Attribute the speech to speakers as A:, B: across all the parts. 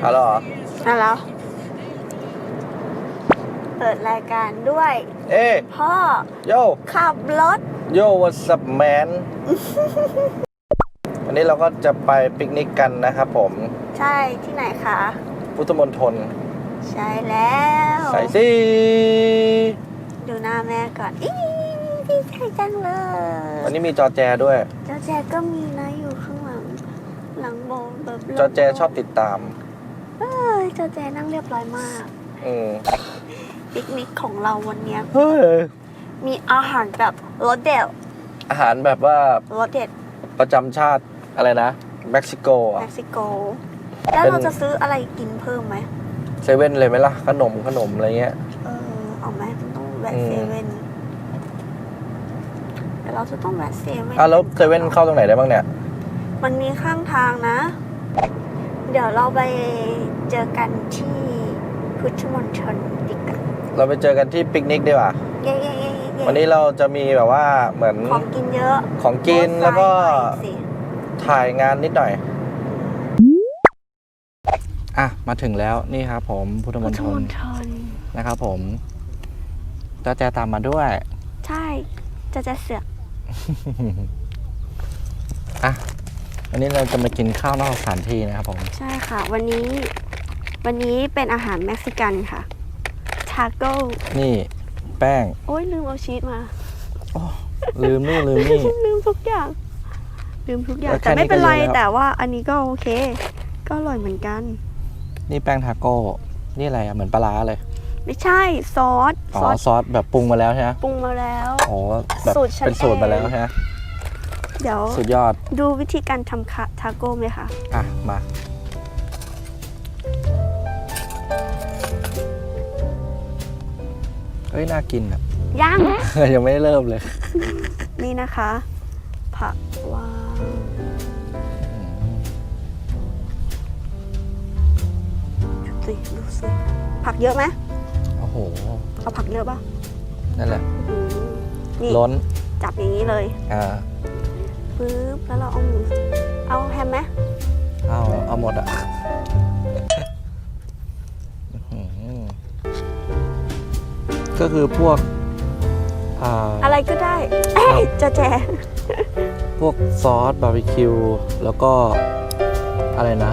A: เอาแล้วเหรอ
B: นั่นแล้ว เปิดรายการด้วย
A: เอ้
B: พ่อ
A: โย
B: ขับรถ
A: โย what's up man วันนี้เราก็จะไปปิกนิกกันนะครับผม
B: ใช่ที่ไหนคะ
A: พุทธมณฑล
B: ใช่แล้ว
A: ใส่สิ
B: ดูหน้าแม่ก่อนอีดีใจจังเลย
A: วันนี้มีจอแจด้วย
B: เจ้าแจก็มีนะอยู่ข้างหลัง หลังโบแบบ
A: จอแจชอบติดตาม
B: เอ้ยเจ้าแจนั่งเรียบร้อยมาก
A: อืม
B: ปิกนิกของเราวันเนี้ย
A: เฮ้ย
B: มีอาหารแบบรสเด็ด
A: อาหารแบบว่าร
B: สเด็ด
A: ประจำชาติอะไรนะเม็กซิโกอะ
B: เม็กซิโก แล้ว
A: เป็น
B: เราจะซื้ออะไรกินเพิ่มไหม
A: เซเว่นเลยไหมล่ะ ขนมขนมอะไรเงี้ย
B: เออเอาไหมมันต้องแวะ
A: อืม
B: เซเว่นเดี๋ยวเราจะต้องแวะเซเว่น
A: อะแล้วเซเว่นเข้าตรงไหนได้บ้างเนี่ย
B: มันมีข้างทางนะ เดี๋ยวเราไปเจอกันที่พุทธมณฑลดีกัน
A: เราไปเจอกันที่ปิกนิกดีกว่า
B: เย้เย้เย้เย้
A: วันนี้เราจะมีแบบว่าเหมือน
B: ของกินเยอะ
A: ของกิน
B: โพสต์
A: แล้วก็
B: ไลน์หน่อยสิ
A: ถ่ายงานนิดหน่อย อะ มาถึงแล้วนี่ครับผมพุทธม
B: พุท
A: ณ
B: ธ
A: ฑ
B: ม
A: ล
B: ณฑล
A: นะครับผมจอแจตามมาด้วย
B: ใช่จะจะเสือก
A: อะ วันนี้เราจะมากินข้าวนอกสถานที่นะครับผม
B: ใช่ค่ะ วันนี้วันนี้เป็นอาหารเม็กซิกันค่ะทาโก้
A: นี่แป้ง
B: โอ้ยลืมเอาชีสมา
A: ลืมนู่นลืมนี่
B: ลืมทุกอย่าง ลืมทุกอย่าง
A: แล้วแค่
B: แต่ไม่เป็นไร
A: นี้ก็เยอะแล้ว
B: แต่ว่าอันนี้ก็โอเค ก็อร่อยเหมือนกัน
A: นี่แป้งทาโก้ นี่อะไรอะเหมือนปลาร้าเลย
B: ไม่ใช่ซอส
A: อ๋อ
B: ซอส
A: ซอสแบบปรุงมาแล้วใช่ไหม
B: ปรุงมาแล้ว
A: อ๋อแบบ
B: สูตรฉัน
A: เป็นสูตรมาแล้ว
B: เอง
A: ใช่ไหม
B: เดี๋ยว
A: สุดยอด
B: ดูวิธีการทำคะทาโก้ไหมคะ
A: อะ มา เฮ้ย น่ากินอะ
B: ย่าง
A: ยังไม่ได้เริ่มเลย
B: นี่นะคะ ผักวางดูสิดูสิผักเยอะไหม
A: โอ้โห
B: เอาผักเยอะป่ะ
A: นั่นแหละ
B: อืมนี่
A: ล้น
B: จับอย่างนี้เลย
A: อ่า
B: ปึ๊บแล้วเราเอาหมูเอาแฮมไหม
A: เอาเอาหมดอะอื้อหือก็คือพวกอ่า
B: อะไรก็ได้เอ้ยจะแจ
A: พวกซอสบาร์บีคิว แล้วก็อะไรนะ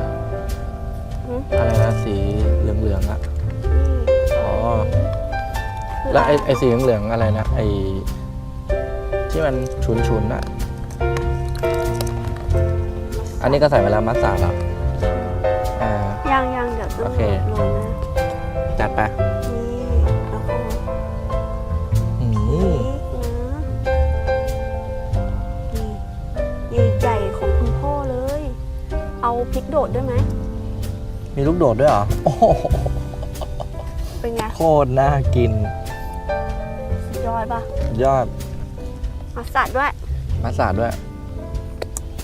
B: หืม
A: อะไรนะสีเหลืองๆอะ
B: นี่
A: อ๋อ
B: คือ
A: แล้วไอ้
B: อะไร
A: ไอ้สีเหลืองๆอะไรนะไอ้ที่มันฉุนๆอะ อันนี้ก็ใส่เวลามัสตาร์ดเหรออ่า
B: ยังยังเดี๋ยวต้อง
A: โอเค
B: ลงนะ
A: จัดไป
B: นี่แล้วก็
A: อื
B: พ
A: ม
B: ริกนะนี่ใหญ่ๆของคุณพ่อเลย เอาพริกโดดด้วยไหม
A: มีลูกโดดด้วยเหรอ โอ้โห
B: เป็นไง
A: โคตรน่ากิน
B: สุดยอดปะ
A: ยอด
B: มาสัดด้วย
A: มัสตาร์ดด้วย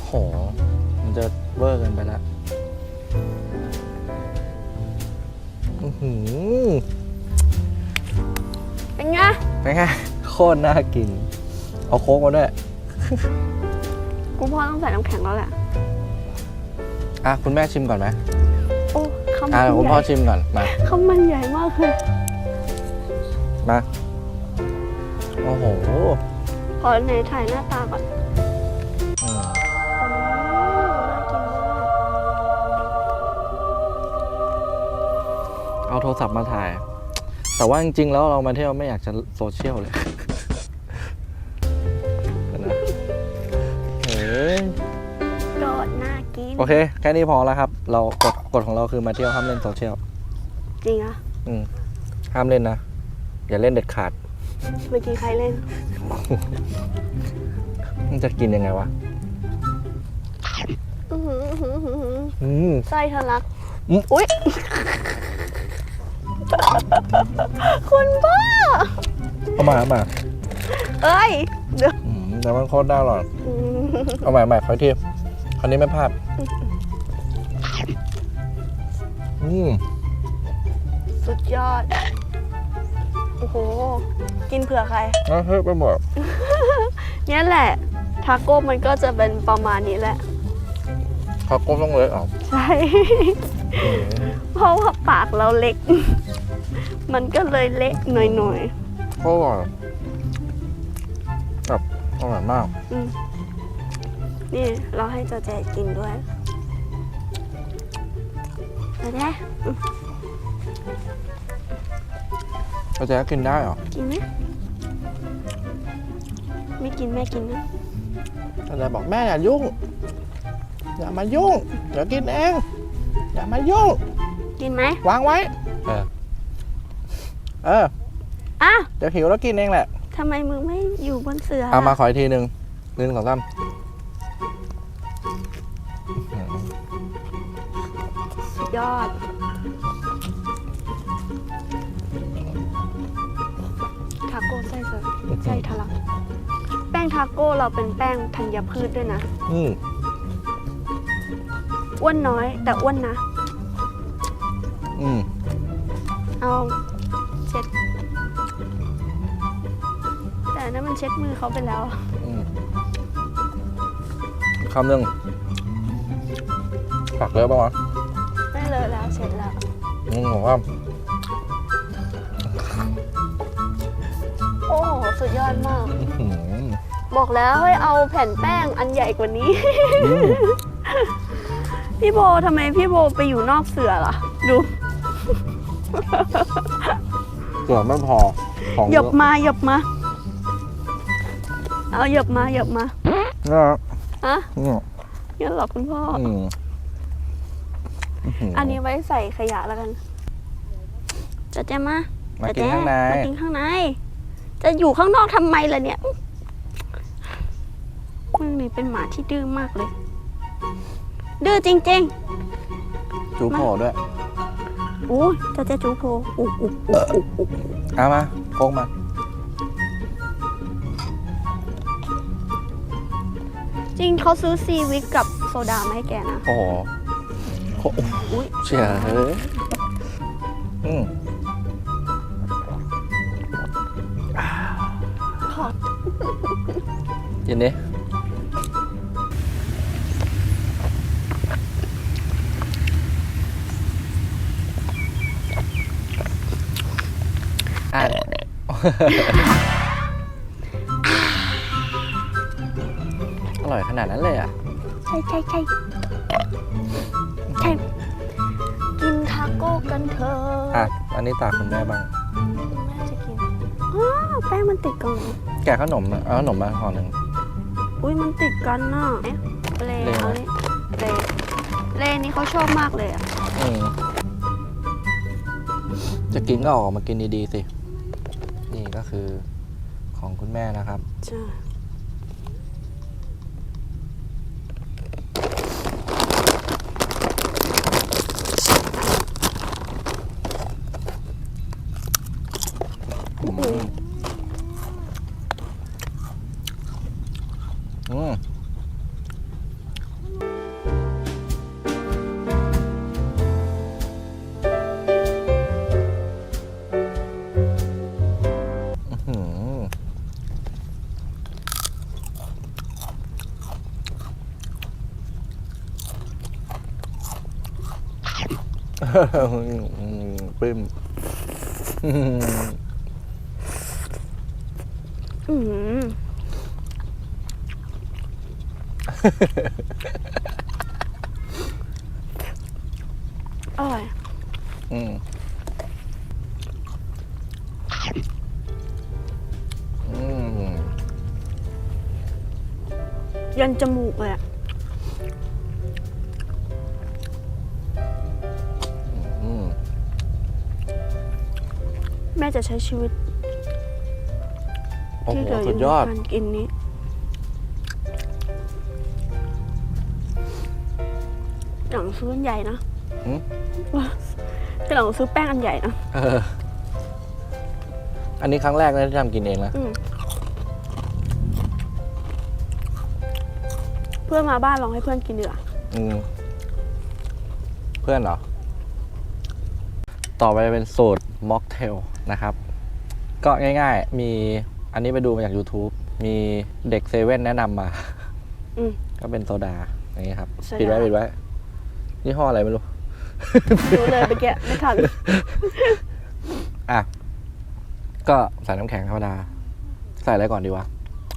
A: โหมันจะ เวอร์เกันไปแล้วอื้อหือ
B: เป็นไง
A: เป็นไงโคตรน่ากิน เอาโค้กมาด้วย
B: คุณพ่อต้องใส่น้ำแข็งแล้วแหละ
A: อะ คุณแม่ชิมก่อนไหม
B: โอ้ข้าวมั
A: อะ
B: น
A: เดี๋ยวคุณ
B: ให
A: พ่อ
B: ญ่
A: ชิมก่อน มา
B: ข้าวมันใหญ่มากเลย
A: มา โอ้โห
B: ขอไหนถ่ายหน้าตาก่อน
A: เอาโทรศัพท์มาถ่าย แต่ว่าจริงๆแล้วเรามาเที่ยวไม่อยากจะโซเชียลเลยเดี๋ยวนะเฮ้ย
B: โดดน่ากิน
A: โอเค แค่นี้พอแล้วครับ เรากฎกฎของเราคือมาเที่ยวห้ามเล่นโซเชียล
B: จริงอะ
A: อืมห้ามเล่นนะ อย่าเล่นเด็ดขาด
B: เมื่อกี้ใครเล่น
A: มันจะกินยังไงวะ
B: อื้อหืออื้อหืออื้อหือ
A: อืม
B: ไส้ทะลัก
A: อืม
B: อุ๊ย คุณพ่อ
A: เอามาเอามา
B: เอ้ย เดี๋ยว
A: อืมแต่มันโคตรน่าอร่อย
B: อืม
A: เอาใหม่ใหม่ขออีกทีคราวนี้ไม่พลาดอืม
B: สุดยอด โอ้โห กินเผื่อใคร
A: น่าเฮ้ยไปหมด
B: เนี่ยแหละ ทาโก้มันก็จะเป็นประมาณนี้แหละ
A: เขาก้มต้องเล็กออก
B: ใช่ เพราะว่าปากเราเล็ก มันก็เลยเละหน่อย
A: โอ้ยแบบอร่อยมาก
B: ๆอืมนี่เราให้เจ้าแจกินด้วยเจ้าแจอืม
A: เราจะกินได้เหรอ
B: กินไหมไม่กินแม่กินนะ
A: เราจะบอกแม่อย่ายุ่ง อย่ามายุ่ง เดี๋ยวกินเอง อย่ามายุ่ง
B: กินไหม
A: วางไว้ เออ เออ
B: อะ
A: เดี๋ยวหิวแล้วกินเองแหละ
B: ทำไมมึงไม่อยู่บนเสือ
A: เอามาขออีกทีหนึ่งหนึ่งสองสาม
B: สุดยอด ทาโก้ไส้เสือไส้ทะลัก แป้งทาโก้เราเป็นแป้งธัญพืชด้วยนะ
A: อืม
B: อ้วนน้อยแต่อ้วนนะ
A: อืม
B: เอา แต่อันนั้นมันเช็ดมือเขาไปแล้ว
A: อืมคำหนึ่งผักเยอะป่าวะ
B: ไม่เลอะแล้วเช็ดแล้ว
A: อืมผมว่า
B: โอ้โหสุดยอดมาก
A: อืม
B: บอกแล้วให้เอาแผ่นแป้งอันใหญ่กว่านี้
A: อืม
B: พี่โบทำไมพี่โบไปอยู่นอกเสือล่ะ ดู
A: เกือบไม่พอของ
B: ห
A: เย
B: ย
A: อะ
B: บมาหยบมา เอาหยบมาหยบมา
A: นะ
B: อะ
A: อืม
B: งั้นหรอคุณพ่ออ
A: อืมอื้อหือ
B: อันนี้ไว้ใส่ขยะแล้วกันจะจะมา
A: มา
B: จะ
A: กินข้างใน
B: มากินข้างใน จะอยู่ข้างนอกทำไมล่ะเนี่ยมึงนี่เป็นหมาที่ดื้อมากเลย ดื้อจริง
A: จูโผล่ด้วย
B: ๆอู้จะจะจูโพอุ๊อุ๊อุ๊อุ๊อุ๊
A: เอามาโค้งมา
B: จริงเขาซื้อซีวิกกับโซดามาให้แกนะ
A: โอ้โหโค
B: อุ้ย
A: เชี่ยเฮ้ยอืม
B: ขอ
A: กินดิอะ นาดนั้นเลยอะ
B: ใช่ใช่ใช่ใช่ กินทาโก้กันเถอะ
A: อะ อันนี้ตาคุณแม่บ้าง
B: แม่จะกินอ้าวแป้งมันติดกันเหรอ
A: แกะขนมอะเอาขนมมาห่อหนึ่ง
B: อุ้ยมันติดกันน่ะเอ๊ะเล
A: เล
B: เอาเลเลเลนี่เขาชอบมากเลยอะ
A: อืมจะกินก็ออกมากินดีๆสิ นี่ก็คือของคุณแม่นะครับ
B: ใช่
A: ปึ้มอื้อหือ
B: อืมอร่อย
A: อืมอืม
B: ยันจมูกเลยอะ จะใช้ชีวิต
A: โอ้
B: ที่
A: โห
B: เหลืออ
A: สุ
B: ยู่
A: ด
B: ใน
A: ยอด
B: การกินนี้หลังซื้ออันใหญ่นะ
A: หืม
B: ว่าหลังซื้อแป้งอันใหญ่นะ
A: เอออันนี้ครั้งแรกนะที่ทำกินเองนะ
B: อืมเพื่อนมาบ้านลองให้เพื่อนกินดีกว่า
A: อืม เพื่อนเหรอ ต่อไปเป็นสูตรม็อกเทลนะครับ ก็ง่ายๆ มีอันนี้ไปดูมาจาก YouTube มีเด็กเซเว่นแนะนำมา
B: อืม
A: ก็เป็นโซดาอย่างนี้ครับ
B: โซดา
A: ปิดไว้ปิดไว้ยี่ห้ออะไรไม่รู้
B: รู้เลยเมื่อกี้ไม่ทัน
A: อะ ก็ใส่น้ำแข็งธรรมดา ใส่อะไรก่อนดีวะ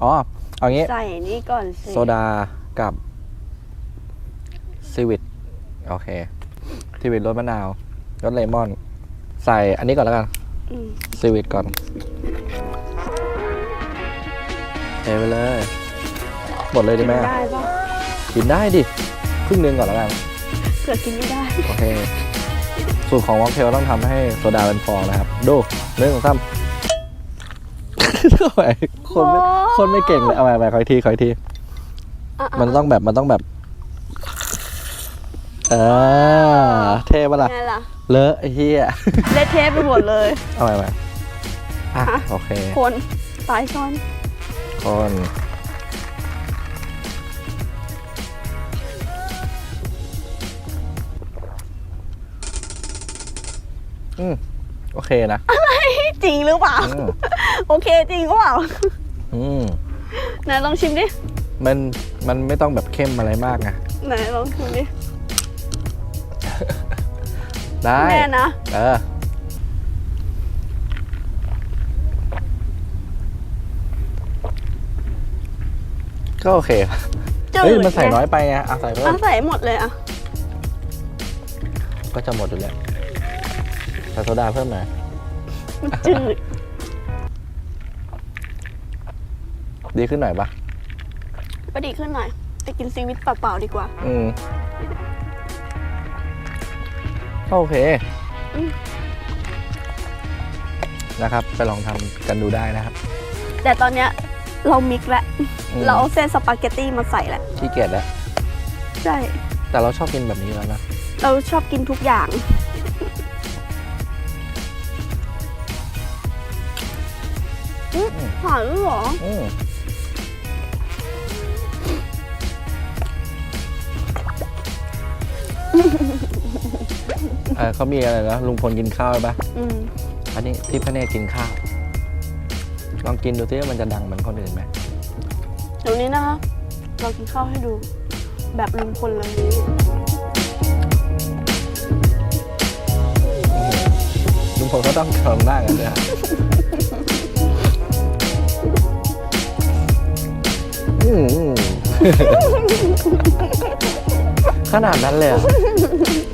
A: อ๋อ เอางี้
B: ใส่นี่ก่อนสิ
A: โซดากับซีวิต โอเคซีวิตรสมะนาวรสเลมอน ใส่อันนี้ก่อนแล้วกัน
B: อืม
A: ซีวิตก่อนเทไปเลย หมดเลยดีไหม
B: ได้ปะ
A: กินได้ดิ ครึ่งหนึงก่อนแล้วกัน
B: เผื่อกินไม่ได้
A: โอเค สูตรของวอกเทลต้องทำให้โซดาเป็นฟองนะครับ ดูหนึ่งสองสามทำไมคนไม่
B: โอ้
A: คนไม่เก่งเลย เอาใหม่ใหม่ขออีกทีขออีกที
B: อะ
A: มันต้องแบบมันต้องแบบ เออ เท่ปะล่ะ
B: ไงล่ะ
A: เลอะไอ้เหี้ย
B: เละเทะไปหมดเลย
A: เอาใหม่ใหม่อะ
B: ฮะ
A: โอเค
B: คนตายช้อน
A: คนอืมโอเคนะ
B: จริงหรือเปล่า
A: อืม
B: โอเคจริงหรือเปล่า
A: อืม
B: ไหนลองชิมดิ
A: มัน มันไม่ต้องแบบเข้มอะไรมากไง
B: ไหนลองชิมดิ
A: ได้
B: แน่นะ
A: เออก็โอเค
B: จืด
A: เฮ้ยมันใส่
B: ไง
A: น้อยไปไงอะใส่เพิ่
B: อะ
A: ม
B: ใส่หมดเลยอะ
A: ก็จะหมดอยู่แล้วใส่โซดาเพิ่มหน่อย
B: มันจืด
A: ดีขึ้นหน่อยปะ
B: ก็ดีขึ้นหน่อยไปกินซีวิตเปล่าๆดีกว่า
A: อืม ก็โอเค
B: อืม
A: นะครับ ไปลองทำกันดูได้นะครับ
B: แต่ตอนเนี้ยเรามิกซ์แล้ว
A: อืม
B: เราเอาเส้นสปาเกตตี้มาใส่แล้ว
A: ขี้เกียจแล้ว
B: ใช่
A: แต่เราชอบกินแบบนี้แล้วนะ
B: เราชอบกินทุกอย่างอืม หอมด้วยเหรอ
A: อืม เออเขามีอะไรนะลุงพลกินข้าวใช่ปะ
B: อืม
A: อันนี้ที่พระเนตรกินข้าว ลองกินดูซิว่ามันจะดังเหมือนคนอื่นไหม
B: เดี๋ยวนี้นะคะเรากินข้าวให้ดูแบบลุงพลเลย
A: ลุงพลก็ต้องทำหน้ากันด้วยฮะอืมขนาดนั้นเลยเหรออื